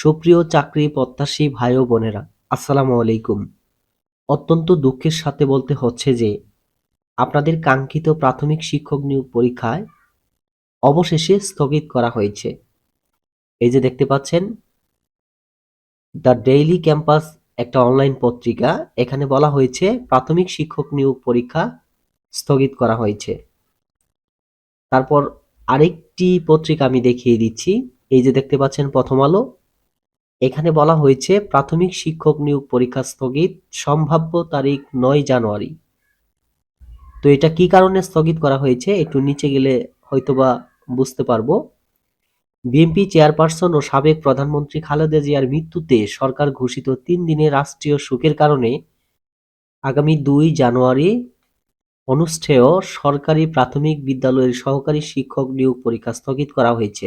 সুপ্রিয় চাকরি প্রত্যাশী ভাই ও বোনেরা, আসসালামু আলাইকুম। অত্যন্ত দুঃখের সাথে বলতে হচ্ছে যে, আপনাদের কাঙ্ক্ষিত প্রাথমিক শিক্ষক নিয়োগ পরীক্ষায় অবশেষে স্থগিত করা হয়েছে। এই যে দেখতে পাচ্ছেন, দ্য ডেইলি ক্যাম্পাস একটা অনলাইন পত্রিকা, এখানে বলা হয়েছে প্রাথমিক শিক্ষক নিয়োগ পরীক্ষা স্থগিত করা হয়েছে। তারপর আরেকটি পত্রিকা আমি দেখিয়ে দিচ্ছি, এই যে দেখতে পাচ্ছেন প্রথম আলো এখানে বলা হয়েছে, প্রাথমিক শিক্ষক নিয়োগ পরীক্ষা স্থগিত, সম্ভাব্য তারিখ নয় জানুয়ারি। তো এটা কি কারণে স্থগিত করা হয়েছে? একটু নিচে গেলে হয়তোবা বুঝতে পারব। বিএনপি চেয়ারপারসন ও সাবেক প্রধানমন্ত্রী খালেদা জিয়ার মৃত্যুতে সরকার ঘোষিত তিন দিনের রাষ্ট্রীয় শোকের কারণে আগামী দুই জানুয়ারি অনুষ্ঠেয় সরকারি প্রাথমিক বিদ্যালয়ের সহকারী শিক্ষক নিয়োগ পরীক্ষা স্থগিত করা হয়েছে।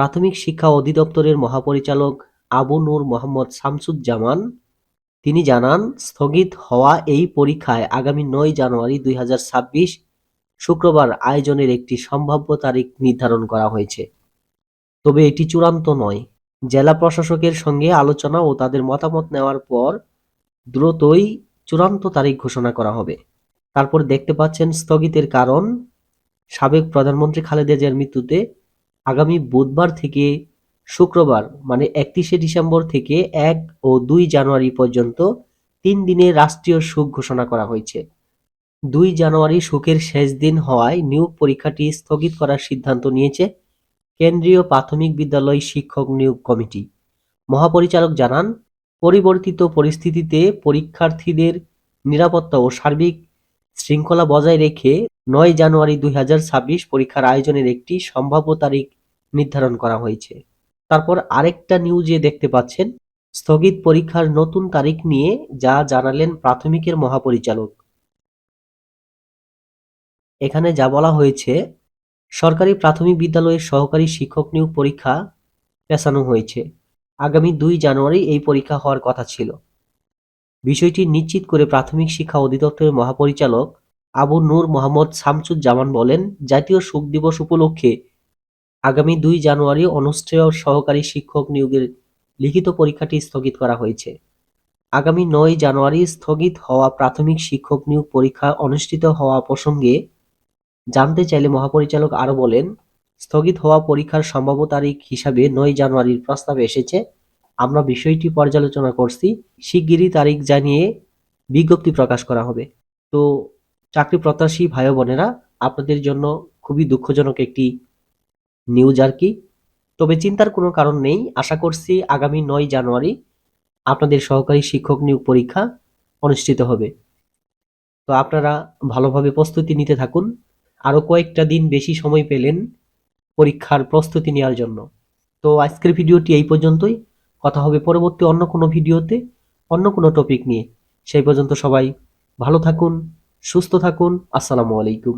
প্রাথমিক শিক্ষা অধিদপ্তরের মহাপরিচালক আবু নূর মোহাম্মদ শামসুজ্জামান, তিনি জানান, স্থগিত হওয়া এই পরীক্ষায় আগামী নয় জানুয়ারি দুই হাজার ছাব্বিশ শুক্রবার আয়োজনের একটি সম্ভাব্য তারিখ নির্ধারণ করা হয়েছে। তবে এটি চূড়ান্ত নয়। জেলা প্রশাসকের সঙ্গে আলোচনা ও তাদের মতামত নেওয়ার পর দ্রুতই চূড়ান্ত তারিখ ঘোষণা করা হবে। তারপর দেখতে পাচ্ছেন স্থগিতের কারণ, সাবেক প্রধানমন্ত্রী খালেদা জিয়ার মৃত্যুতে আগামী বুধবার থেকে শুক্রবার মানে একত্রিশে ডিসেম্বর থেকে এক ও দুই জানুয়ারি পর্যন্ত তিন দিনে রাষ্ট্রীয় শোক ঘোষণা করা হয়েছে। দুই জানুয়ারি শোকের শেষ দিন হওয়ায় নিয়োগ পরীক্ষাটি স্থগিত করার সিদ্ধান্ত নিয়েছে কেন্দ্রীয় প্রাথমিক বিদ্যালয় শিক্ষক নিয়োগ কমিটি। মহাপরিচালক জানান, পরিবর্তিত পরিস্থিতিতে পরীক্ষার্থীদের নিরাপত্তা ও সার্বিক শৃঙ্খলা বজায় রেখে নয় জানুয়ারি দুই হাজার ছাব্বিশ পরীক্ষার আয়োজনের একটি সম্ভাব্য তারিখ নির্ধারণ করা হয়েছে। তারপর আরেকটা নিউজে দেখতে পাচ্ছেন, স্থগিত পরীক্ষার নতুন তারিখ নিয়ে যা জানালেন প্রাথমিকের মহাপরিচালক। এখানে যা বলা হয়েছে, সরকারি প্রাথমিক বিদ্যালয়ের সহকারী শিক্ষক নিয়োগ পরীক্ষা পেছানো হয়েছে। আগামী দুই জানুয়ারি এই পরীক্ষা হওয়ার কথা ছিল। বিষয়টি নিশ্চিত করে প্রাথমিক শিক্ষা অধিদপ্তরের মহাপরিচালক আবু নূর মোহাম্মদ শামসুজ্জামান বলেন, জাতীয় শোক দিবস উপলক্ষে আগামী দুই জানুয়ারি অনুষ্ঠেয় সহকারী শিক্ষক নিয়োগের লিখিত পরীক্ষাটি স্থগিত করা হয়েছে। আগামী নয় জানুয়ারি স্থগিত হওয়া প্রাথমিক শিক্ষক নিয়োগ পরীক্ষা অনুষ্ঠিত হওয়া প্রসঙ্গে জানতে চাইলে মহাপরিচালক আরও বলেন, স্থগিত হওয়া পরীক্ষার সম্ভাব্য তারিখ হিসাবে নয় জানুয়ারির প্রস্তাব এসেছে। আমরা বিষয়টি পর্যালোচনা করছি। শিগগিরই তারিখ জানিয়ে বিজ্ঞপ্তি প্রকাশ করা হবে। তো চাকরি প্রত্যাশী ভাই বোনেরা, আপনাদের জন্য খুবই দুঃখজনক একটি নিউজ আর কি। তবে চিন্তার কোনো কারণ নেই। আশা করছি আগামী নয় জানুয়ারি আপনাদের সহকারী শিক্ষক নিয়োগ পরীক্ষা অনুষ্ঠিত হবে। তো আপনারা ভালোভাবে প্রস্তুতি নিতে থাকুন। আরও কয়েকটা দিন বেশি সময় পেলেন পরীক্ষার প্রস্তুতি নেওয়ার জন্য। তো আজকের ভিডিওটি এই পর্যন্তই। কথা হবে পরবর্তী অন্য কোনো ভিডিওতে, অন্য কোনো টপিক নিয়ে। সেই পর্যন্ত সবাই ভালো থাকুন, সুস্থ থাকুন, আসসালামু আলাইকুম।